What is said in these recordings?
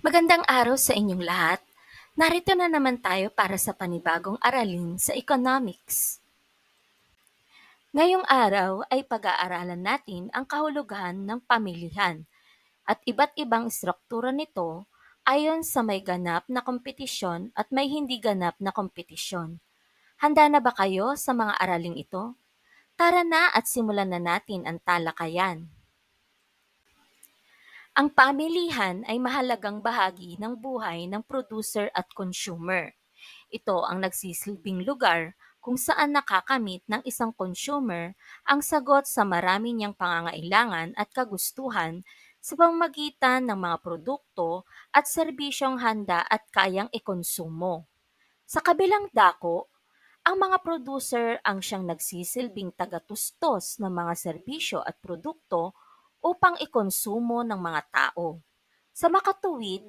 Magandang araw sa inyong lahat. Narito na naman tayo para sa panibagong aralin sa economics. Ngayong araw ay pag-aaralan natin ang kahulugan ng pamilihan at iba't ibang struktura nito ayon sa may ganap na kompetisyon at may hindi ganap na kompetisyon. Handa na ba kayo sa mga araling ito? Tara na at simulan na natin ang talakayan. Ang pamilihan ay mahalagang bahagi ng buhay ng producer at consumer. Ito ang nagsisilbing lugar kung saan nakakamit ng isang consumer ang sagot sa marami niyang pangangailangan at kagustuhan sa pamamagitan ng mga produkto at serbisyong handa at kayang ikonsumo. Sa kabilang dako, ang mga producer ang siyang nagsisilbing tagatustos ng mga serbisyo at produkto upang ikonsumo ng mga tao. Sa makatuwid,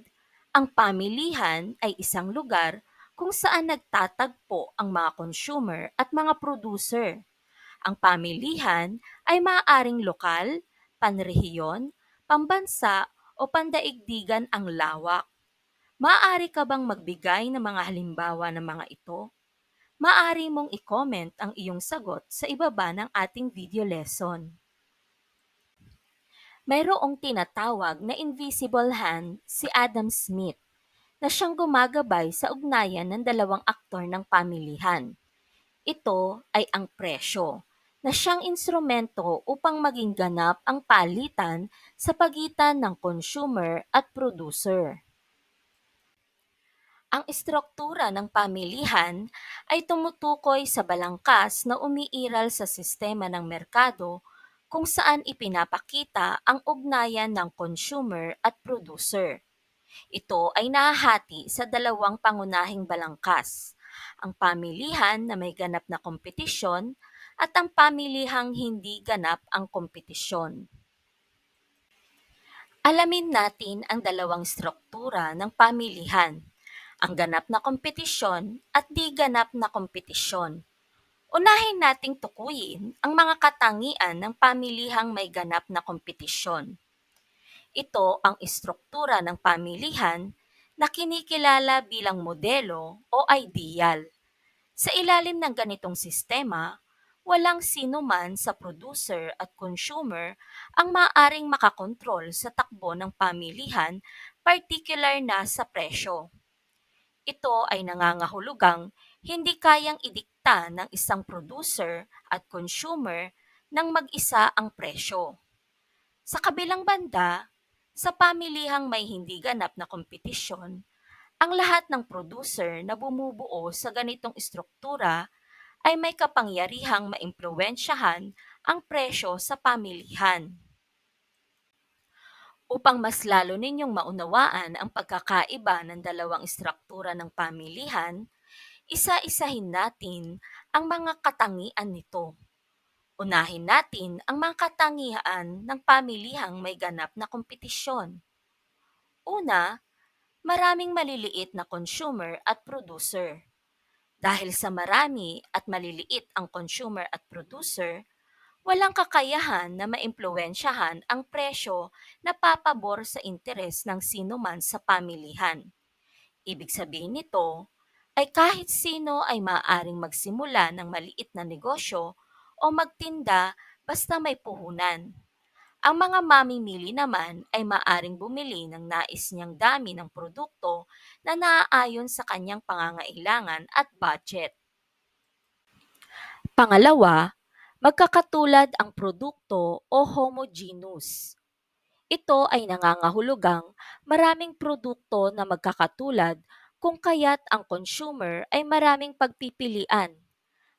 ang pamilihan ay isang lugar kung saan nagtatagpo ang mga consumer at mga producer. Ang pamilihan ay maaaring lokal, panrehiyon, pambansa o pandaigdigan ang lawak. Maaari ka bang magbigay ng mga halimbawa ng mga ito? Maaari mong i-comment ang iyong sagot sa ibaba ng ating video lesson. Mayroong tinatawag na invisible hand si Adam Smith na siyang gumagabay sa ugnayan ng dalawang aktor ng pamilihan. Ito ay ang presyo, na siyang instrumento upang maging ganap ang palitan sa pagitan ng consumer at producer. Ang istruktura ng pamilihan ay tumutukoy sa balangkas na umiiral sa sistema ng merkado kung saan ipinapakita ang ugnayan ng consumer at producer. Ito ay nahahati sa dalawang pangunahing balangkas, ang pamilihan na may ganap na kompetisyon at ang pamilihang hindi ganap ang kompetisyon. Alamin natin ang dalawang struktura ng pamilihan, ang ganap na kompetisyon at di ganap na kompetisyon Unahin nating tukuyin ang mga katangian ng pamilihang may ganap na kompetisyon. Ito ang istruktura ng pamilihan na kinikilala bilang modelo o ideal. Sa ilalim ng ganitong sistema, walang sino man sa producer at consumer ang maaring makakontrol sa takbo ng pamilihan, particular na sa presyo. Ito ay nangangahulugang hindi kayang idikta ng isang producer at consumer ng mag-isa ang presyo. Sa kabilang banda, sa pamilihang may hindi ganap na kompetisyon, ang lahat ng producer na bumubuo sa ganitong istruktura ay may kapangyarihang maimpluwensyahan ang presyo sa pamilihan. Upang mas lalo ninyong maunawaan ang pagkakaiba ng dalawang istruktura ng pamilihan, isa-isahin natin ang mga katangian nito. Unahin natin ang mga katangian ng pamilihang may ganap na kompetisyon. Una, maraming maliliit na consumer at producer. Dahil sa marami at maliliit ang consumer at producer, walang kakayahan na maimpluwensyahan ang presyo na papabor sa interes ng sino man sa pamilihan. Ibig sabihin nito, ay kahit sino ay maaaring magsimula ng maliit na negosyo o magtinda basta may puhunan. Ang mga mamimili naman ay maaring bumili ng nais niyang dami ng produkto na naaayon sa kanyang pangangailangan at budget. Pangalawa, magkakatulad ang produkto o homogeneous. Ito ay nangangahulugang maraming produkto na magkakatulad kung kaya't ang consumer ay maraming pagpipilian.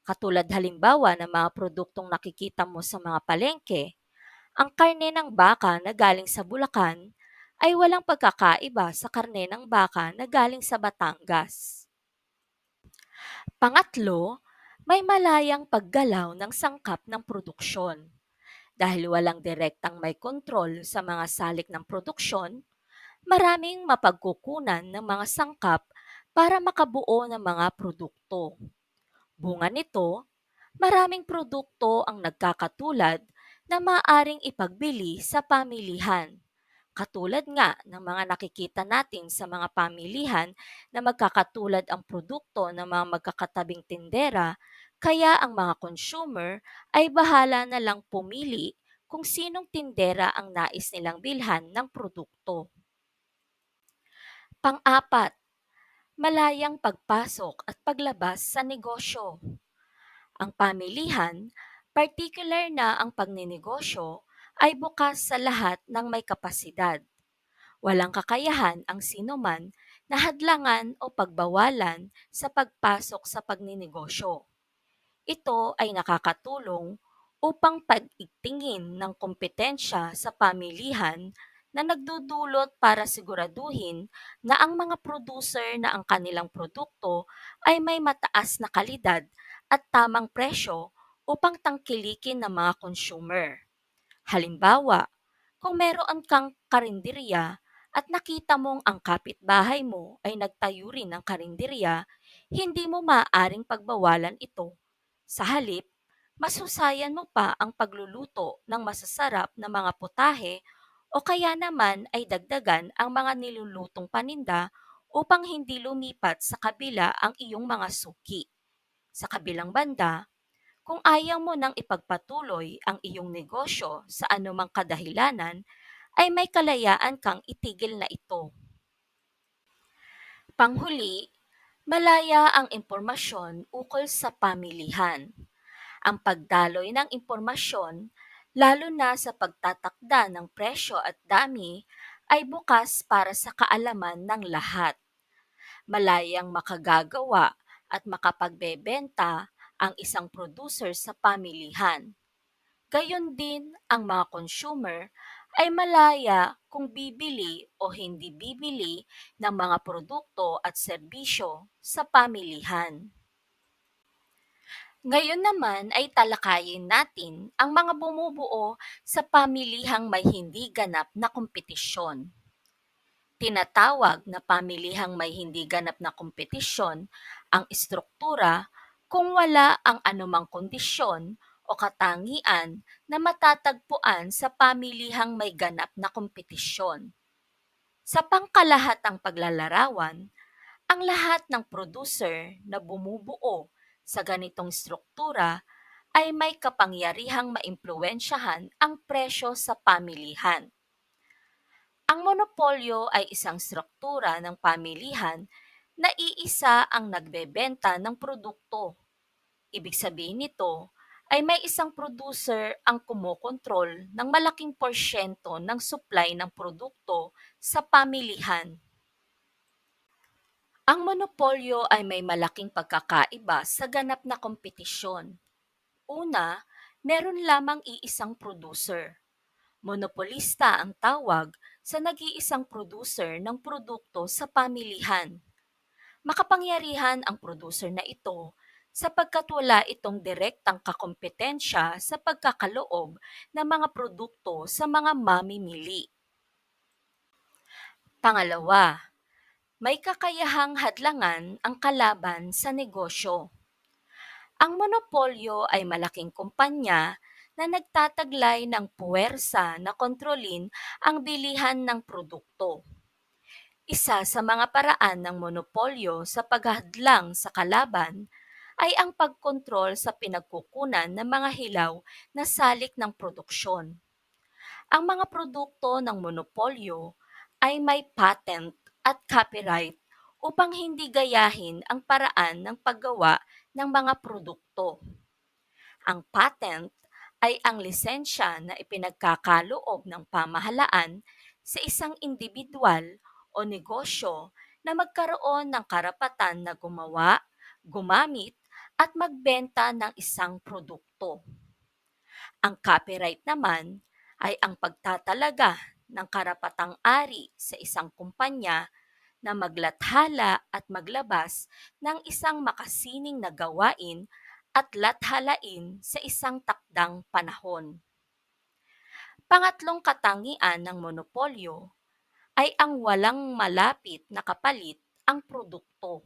Katulad halimbawa ng mga produktong nakikita mo sa mga palengke, ang karne ng baka na galing sa Bulacan ay walang pagkakaiba sa karne ng baka na galing sa Batangas. Pangatlo, may malayang paggalaw ng sangkap ng produksyon. Dahil walang direktang may kontrol sa mga salik ng produksyon, maraming mapagkukunan ng mga sangkap para makabuo ng mga produkto. Bunga nito, maraming produkto ang nagkakatulad na maaring ipagbili sa pamilihan. Katulad nga ng mga nakikita natin sa mga pamilihan na magkakatulad ang produkto ng mga magkakatabing tindera, kaya ang mga consumer ay bahala na lang pumili kung sinong tindera ang nais nilang bilhan ng produkto. Pang-apat, malayang pagpasok at paglabas sa negosyo. Ang pamilihan, particular na ang pagninegosyo, ay bukas sa lahat ng may kapasidad. Walang kakayahan ang sinuman na hadlangan o pagbawalan sa pagpasok sa pagninegosyo. Ito ay nakakatulong upang pag-igtingin ng kompetensya sa pamilihan na nagdudulot para siguraduhin na ang mga producer na ang kanilang produkto ay may mataas na kalidad at tamang presyo upang tangkilikin ng mga consumer. Halimbawa, kung meron kang karinderya at nakita mong ang kapitbahay mo ay nagtayo rin ng karinderya, hindi mo maaaring pagbawalan ito. Sa halip, masusayan mo pa ang pagluluto ng masasarap na mga putahe o kaya naman ay dagdagan ang mga nilulutong paninda upang hindi lumipat sa kabila ang iyong mga suki. Sa kabilang banda, kung ayaw mo nang ipagpatuloy ang iyong negosyo sa anumang kadahilanan, ay may kalayaan kang itigil na ito. Panghuli, malaya ang impormasyon ukol sa pamilihan. Ang pagdaloy ng impormasyon, lalo na sa pagtatakda ng presyo at dami, ay bukas para sa kaalaman ng lahat. Malayang makagagawa at makapagbebenta ang isang producer sa pamilihan. Gayon din ang mga consumer ay malaya kung bibili o hindi bibili ng mga produkto at serbisyo sa pamilihan. Ngayon naman ay talakayin natin ang mga bumubuo sa pamilihang may hindi ganap na kompetisyon. Tinatawag na pamilihang may hindi ganap na kompetisyon ang istruktura kung wala ang anumang kondisyon o katangian na matatagpuan sa pamilihang may ganap na kompetisyon. Sa pangkalahatang paglalarawan, ang lahat ng producer na bumubuo sa ganitong struktura ay may kapangyarihang maimpluwensyahan ang presyo sa pamilihan. Ang monopolyo ay isang struktura ng pamilihan na iisa ang nagbebenta ng produkto. Ibig sabihin nito ay may isang producer ang kumokontrol ng malaking porsyento ng supply ng produkto sa pamilihan. Ang monopolyo ay may malaking pagkakaiba sa ganap na kompetisyon. Una, meron lamang iisang producer. Monopolista ang tawag sa nag-iisang producer ng produkto sa pamilihan. Makapangyarihan ang producer na ito sapagkat wala itong direktang kakompetensya sa pagkakaloob ng mga produkto sa mga mamimili. Pangalawa, may kakayahang hadlangan ang kalaban sa negosyo. Ang monopolyo ay malaking kumpanya na nagtataglay ng puwersa na kontrolin ang bilihan ng produkto. Isa sa mga paraan ng monopolyo sa paghadlang sa kalaban ay ang pagkontrol sa pinagkukunan ng mga hilaw na salik ng produksyon. Ang mga produkto ng monopolyo ay may patent at copyright upang hindi gayahin ang paraan ng paggawa ng mga produkto. Ang patent ay ang lisensya na ipinagkakaloob ng pamahalaan sa isang individual o negosyo na magkaroon ng karapatan na gumawa, gumamit at magbenta ng isang produkto. Ang copyright naman ay ang pagtatalaga ng karapatang ari sa isang kumpanya na maglathala at maglabas ng isang makasining na gawain at lathalain sa isang takdang panahon. Pangatlong katangian ng monopolyo ay ang walang malapit na kapalit ang produkto.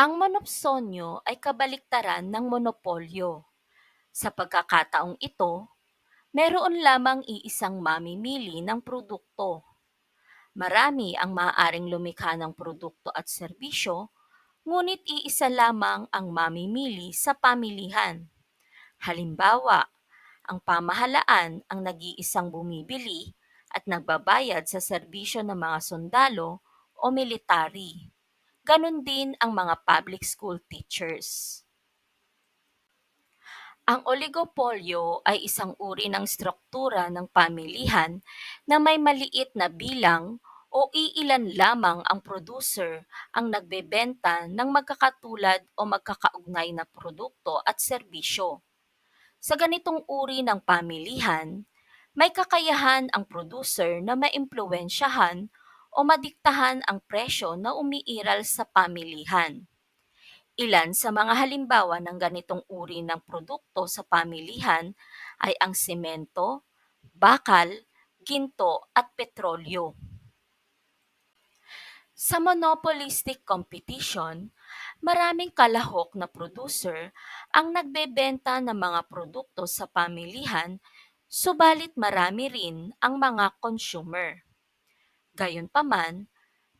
Ang monopsonyo ay kabaliktaran ng monopolyo. Sa pagkakataong ito, Meron lamang iisang mamimili ng produkto. Marami ang maaaring lumikha ng produkto at serbisyo, ngunit iisa lamang ang mamimili sa pamilihan. Halimbawa, ang pamahalaan ang nag-iisang bumibili at nagbabayad sa serbisyo ng mga sundalo o military. Ganon din ang mga public school teachers. Ang oligopolyo ay isang uri ng struktura ng pamilihan na may maliit na bilang o iilan lamang ang producer ang nagbebenta ng magkakatulad o magkakaugnay na produkto at serbisyo. Sa ganitong uri ng pamilihan, may kakayahan ang producer na maimpluwensyahan o madiktahan ang presyo na umiiral sa pamilihan. Ilan sa mga halimbawa ng ganitong uri ng produkto sa pamilihan ay ang semento, bakal, ginto at petrolyo. Sa monopolistic competition, maraming kalahok na producer ang nagbebenta ng mga produkto sa pamilihan, subalit marami rin ang mga consumer. Gayunpaman,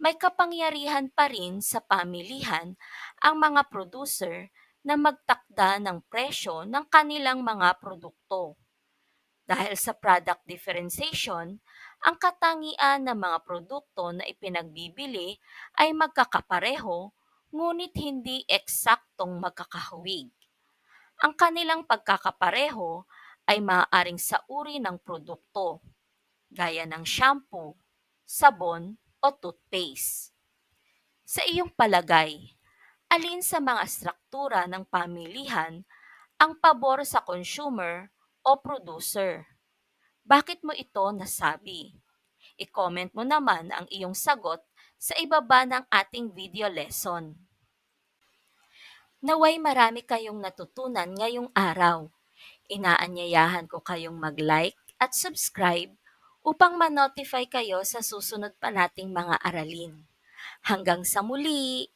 may kapangyarihan pa rin sa pamilihan ang mga producer na magtakda ng presyo ng kanilang mga produkto. Dahil sa product differentiation, ang katangian ng mga produkto na ipinagbibili ay magkakapareho ngunit hindi eksaktong magkakahawig. Ang kanilang pagkakapareho ay maaaring sa uri ng produkto, gaya ng shampoo, sabon o toothpaste. Sa iyong palagay, alin sa mga struktura ng pamilihan ang pabor sa consumer o producer? Bakit mo ito nasabi? I-comment mo naman ang iyong sagot sa ibaba ng ating video lesson. Naway marami kayong natutunan ngayong araw. Inaanyayahan ko kayong mag-like at subscribe upang ma-notify kayo sa susunod pa nating mga aralin. Hanggang sa muli!